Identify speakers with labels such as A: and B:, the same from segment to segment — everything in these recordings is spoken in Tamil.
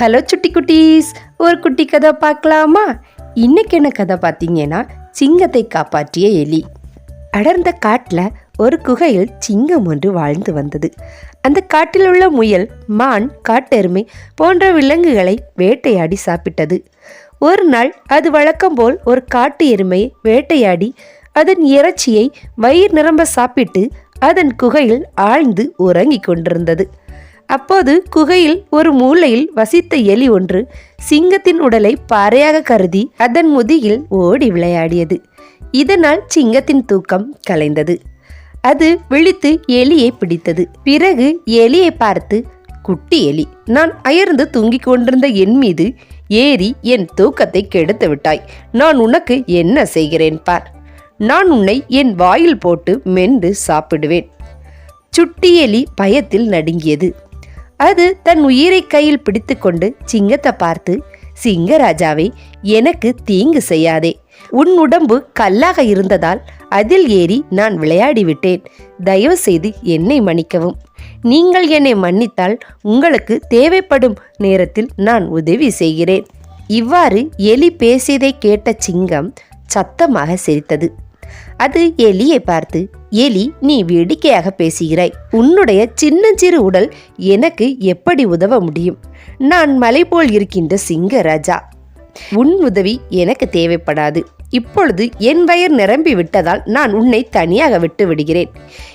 A: ஹலோ சுட்டி குட்டீஸ் ஒரு குட்டி கதை பார்க்கலாமா? இன்னைக்கு என்ன கதை பார்த்தீங்கன்னா சிங்கத்தை காப்பாற்றிய எலி. அடர்ந்த காட்டில் ஒரு குகையில் சிங்கம் ஒன்று வாழ்ந்து வந்தது. அந்த காட்டில் உள்ள முயல் மான் காட்டெருமை போன்ற விலங்குகளை வேட்டையாடி சாப்பிட்டது. ஒரு நாள் அது வழக்கம் போல் ஒரு காட்டு எருமையை வேட்டையாடி அதன் இறைச்சியை வயிறு நிரம்ப சாப்பிட்டு அதன் குகையில் ஆழ்ந்து உறங்கிக் கொண்டிருந்தது. அப்போது குகையில் ஒரு மூலையில் வசித்த எலி ஒன்று சிங்கத்தின் உடலை பாறையாக கருதி அதன் முதுகில் ஓடி விளையாடியது. இதனால் சிங்கத்தின் தூக்கம் கலைந்தது. அது விழித்து எலியை பிடித்தது. பிறகு எலியை பார்த்து குட்டி எலி நான் அயர்ந்து தூங்கிக் கொண்டிருந்த என் மீது ஏறி என் தூக்கத்தை கெடுத்து விட்டாய். நான் உனக்கு என்ன செய்கிறேன் பார். நான் உன்னை என் வாயில் போட்டு மென்று சாப்பிடுவேன். சுட்டி எலி பயத்தில் நடுங்கியது. அது தன் உயிரை கையில் பிடித்துக்கொண்டு சிங்கத்தை பார்த்து சிங்கராஜாவே எனக்கு தீங்கு செய்யாதே. உன் உடம்பு கல்லாக இருந்ததால் அதில் ஏறி நான் விளையாடி விட்டேன் தயவு செய்து என்னை மன்னிக்கவும். நீங்கள் என்னை மன்னித்தால் உங்களுக்கு தேவைப்படும் நேரத்தில் நான் உதவி செய்கிறேன். இவ்வாறு எலி பேசியதை கேட்ட சிங்கம் சத்தமாக சிரித்தது. அது எலியை பார்த்து எலி நீ வேடிக்கையாக பேசுகிறாய். உன்னுடைய சின்னஞ்சிறு உடல் எனக்கு எப்படி உதவ முடியும்? நான் மலை போல் இருக்கின்ற சிங்க ராஜா. உன் உதவி எனக்கு தேவைப்படாது. இப்பொழுது என் வயர் நிரம்பி விட்டதால் நான் உன்னை தனியாக விட்டு விடுகிறேன்.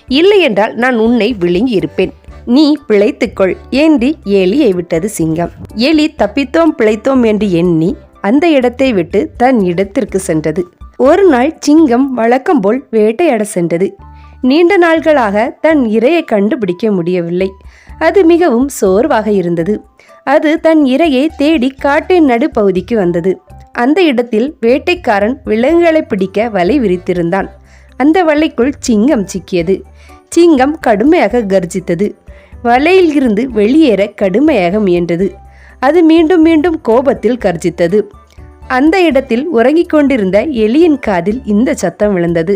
A: இல்லையென்றால் நான் உன்னை விழுங்கி இருப்பேன். நீ பிழைத்துக்கொள் என்று எலியை விட்டது சிங்கம். எலி தப்பித்தோம் பிழைத்தோம் என்று எண்ணி அந்த இடத்தை விட்டு தன் இடத்திற்கு சென்றது. ஒரு நாள் சிங்கம் வழக்கம் போல் வேட்டையாட சென்றது. நீண்ட நாள்களாக தன் இரையை கண்டுபிடிக்க முடியவில்லை. அது மிகவும் சோர்வாக இருந்தது. அது தன் இரையை தேடி காட்டின் நடுப்பகுதிக்கு வந்தது. அந்த இடத்தில் வேட்டைக்காரன் விலங்குகளை பிடிக்க வலை விரித்திருந்தான். அந்த வலைக்குள் சிங்கம் சிக்கியது. சிங்கம் கடுமையாக கர்ஜித்தது. வலையில் இருந்து வெளியேற கடுமையாக முயன்றது. அது மீண்டும் மீண்டும் கோபத்தில் கர்ஜித்தது. அந்த இடத்தில் உறங்கிக் கொண்டிருந்த எலியின் காதில் இந்த சத்தம் விழுந்தது.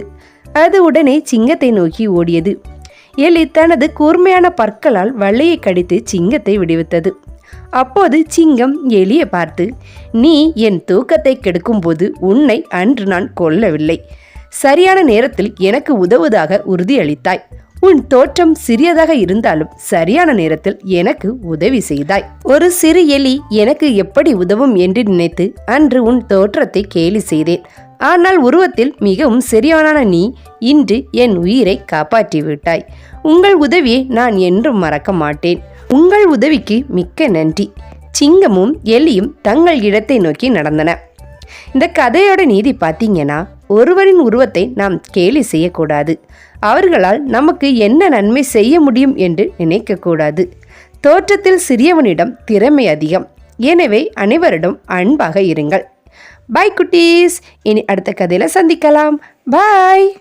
A: அது உடனே சிங்கத்தை நோக்கி ஓடியது. எலி தனது கூர்மையான பற்களால் வள்ளையை கடித்து சிங்கத்தை விடுவித்தது. அப்போது சிங்கம் எலியை பார்த்து நீ என் தூக்கத்தை கெடுக்கும்போது உன்னை அன்று நான் கொல்லவில்லை. சரியான நேரத்தில் எனக்கு உதவுவதாக உறுதியளித்தாய். உன் தோற்றம் சிறியதாக இருந்தாலும் சரியான நேரத்தில் எனக்கு உதவி செய்தாய். ஒரு சிறு எலி எனக்கு எப்படி உதவும் என்று நினைத்து அன்று உன் தோற்றத்தை கேலி செய்தேன். ஆனால் உருவத்தில் மிகவும் சரியான நீ இன்று என் உயிரை காப்பாற்றிவிட்டாய் உங்கள் உதவியை நான் என்றும் மறக்க மாட்டேன். உங்கள் உதவிக்கு மிக்க நன்றி. சிங்கமும் எலியும் தங்கள் இடத்தை நோக்கி நடந்தன. இந்த கதையோட நீதி பார்த்தீங்கன்னா ஒருவரின் உருவத்தை நாம் கேலி செய்யக்கூடாது. அவர்களால் நமக்கு என்ன நன்மை செய்ய முடியும் என்று நினைக்கக்கூடாது. தோற்றத்தில் சிறியவனிடம் திறமை அதிகம். எனவே அனைவரிடம் அன்பாக இருங்கள். பாய் குட்டீஸ். இனி அடுத்த கதையில் சந்திக்கலாம். பாய்